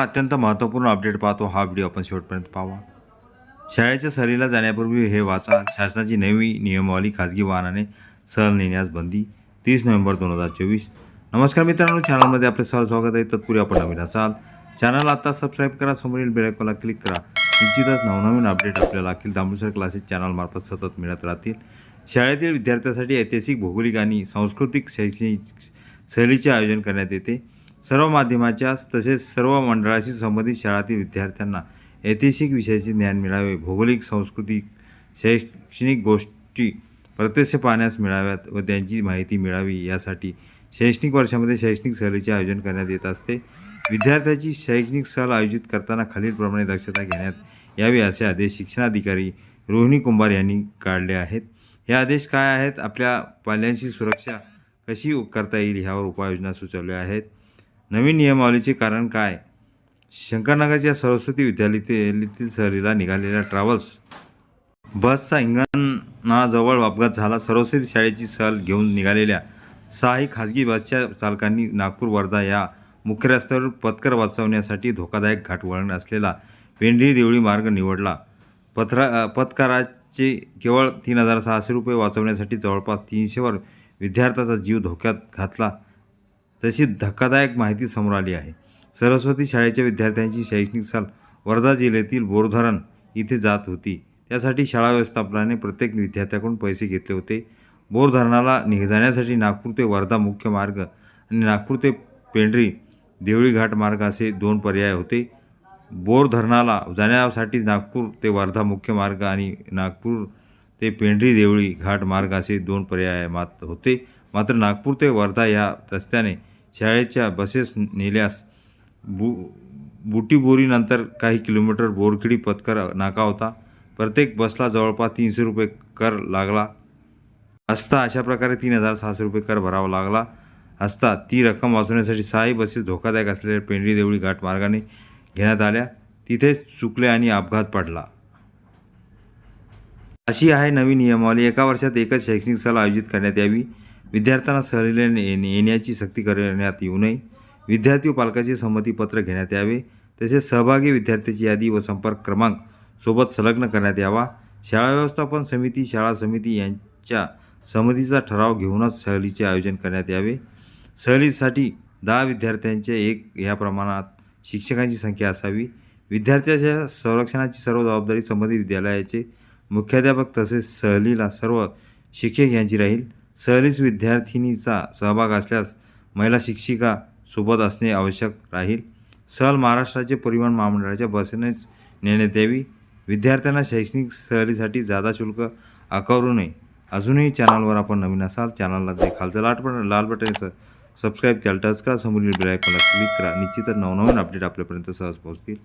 अत्यंत महत्त्वपूर्ण अपडेट पाहतो हा व्हिडिओ आपण शेवटपर्यंत पाहावा शाळेच्या सहलीला जाण्यापूर्वी हे वाचा. शासनाची नवी नियमावली खाजगी वाहनाने सहल नेण्यास बंदी. तीस नोव्हेंबर दोन हजार चोवीस. नमस्कार मित्रांनो चॅनलमध्ये आपले सर्व स्वागत आहे. तत्पूर्वी आपण नवीन असाल चॅनल आता सबस्क्राईब करा समोरील बेलायकॉनला क्लिक करा. निश्चितच नवनवीन अपडेट आपल्याला अखिल दामोसर क्लासेस चॅनलमार्फत सतत मिळत राहतील. शाळेतील विद्यार्थ्यांसाठी ऐतिहासिक भौगोलिक आणि सांस्कृतिक शैक्षणिक सहलीचे आयोजन करण्यात येते. सर्व माध्यमाच्या तसेच सर्व मंडळाशी संबंधित शाळातील विद्यार्थ्यांना ऐतिहासिक विषयाचे ज्ञान मिळावे. भौगोलिक सांस्कृतिक शैक्षणिक गोष्टी प्रत्यक्ष पाहण्यास मिळाव्यात व त्यांची माहिती मिळावी यासाठी शैक्षणिक वर्षामध्ये शैक्षणिक सहलीचे आयोजन करण्यात येत असते. विद्यार्थ्याची शैक्षणिक सहल आयोजित करताना खालीलप्रमाणे दक्षता घेण्यात यावी असे आदेश शिक्षणाधिकारी रोहिणी कुंभार यांनी काढले आहेत. हे आदेश काय आहेत? आपल्या पाल्यांची सुरक्षा कशी करता येईल? ह्यावर उपाययोजना सुचवल्या आहेत. नवीन नियमावलीचे कारण काय? शंकरनगरच्या सरस्वती विद्यालयातील सहलीला निघालेल्या ट्रॅव्हल्स. बसचा इंगणाजवळ अपघात झाला. सरस्वती शाळेची सहल घेऊन निघालेल्या सहाही खाजगी बसच्या चालकांनी नागपूर वर्धा या मुख्य रस्त्यावर पत्कर वाचवण्यासाठी धोकादायक घाट वळण असलेला पेंढरी देवळी मार्ग निवडला. पत्रा पत्काराचे केवळ तीन हजार सहाशे रुपये वाचवण्यासाठी जवळपास तीनशेवर विद्यार्थ्याचा जीव धोक्यात घातला. तशी धक्कादायक माहिती समोर आली आहे. सरस्वती शाळेच्या विद्यार्थ्यांची शैक्षणिक साल वर्धा जिल्ह्यातील बोरधरण इथे जात होती. त्यासाठी शाळा व्यवस्थापनाने प्रत्येक विद्यार्थ्याकडून पैसे घेतले होते. बोरधरणाला निघ जाण्यासाठी नागपूर ते वर्धा मुख्य मार्ग आणि नागपूर ते पेंढरी देवळी घाट मार्ग असे दोन पर्याय होते. बोर धरणाला जाण्यासाठी नागपूर ते वर्धा मुख्य मार्ग आणि नागपूर ते पेंढरी देवळी घाट मार्ग असे दोन पर्याय मात होते. मात्र नागपूर ते वर्धा या रस्त्याने शाळेच्या बसेस नेल्यास बु बुटीबोरीनंतर काही किलोमीटर बोरखिडी पत्कर नाका होता. प्रत्येक बसला जवळपास तीनशे रुपये कर लागला असता अशा प्रकारे तीन हजार सहाशे रुपये कर भरावा लागला असता ती रक्कम वाचवण्यासाठी सहाही बसेस धोकादायक असलेल्या पेंढरी देवळी घाट मार्गाने घेण्यात आल्या. तिथेच चुकले आणि अपघात पडला. अशी आहे नवी नियमावली. एका वर्षात एकच शैक्षणिक सहल आयोजित करण्यात यावी. विद्यार्थ्यांना सहलीला येण्याची सक्ती करण्यात येऊ नये. विद्यार्थी व पालकाचे संमतीपत्र घेण्यात यावे. तसेच सहभागी विद्यार्थ्याची यादी व संपर्क क्रमांक सोबत संलग्न करण्यात यावा. शाळा व्यवस्थापन समिती शाळा समिती यांच्या संमतीचा ठराव घेऊनच सहलीचे आयोजन करण्यात यावे. सहलीसाठी दहा विद्यार्थ्यांचे एक या प्रमाणात शिक्षकांची संख्या असावी. विद्यार्थ्याच्या संरक्षणाची सर्व जबाबदारी संबंधित विद्यालयाचे मुख्याध्यापक तसेच सहलीला सर्व शिक्षक यांची राहील. सहलीस विद्यार्थिनीचा सहभाग असल्यास महिला शिक्षिका सोबत असणे आवश्यक राहील. सहल महाराष्ट्राचे परिवहन महामंडळाच्या बसेनेच नेण्यात यावी विद्यार्थ्यांना शैक्षणिक सहलीसाठी जादा शुल्क आकारू नये. अजूनही चॅनलवर आपण नवीन असाल चॅनलला जे खालचं लाट बटन लाल बटनचं सबस्क्राईब केलं टच करा. समोरील बेल आयकॉनला क्लिक करा. निश्चितच नवनवीन अपडेट आपल्यापर्यंत सहज पोहोचतील.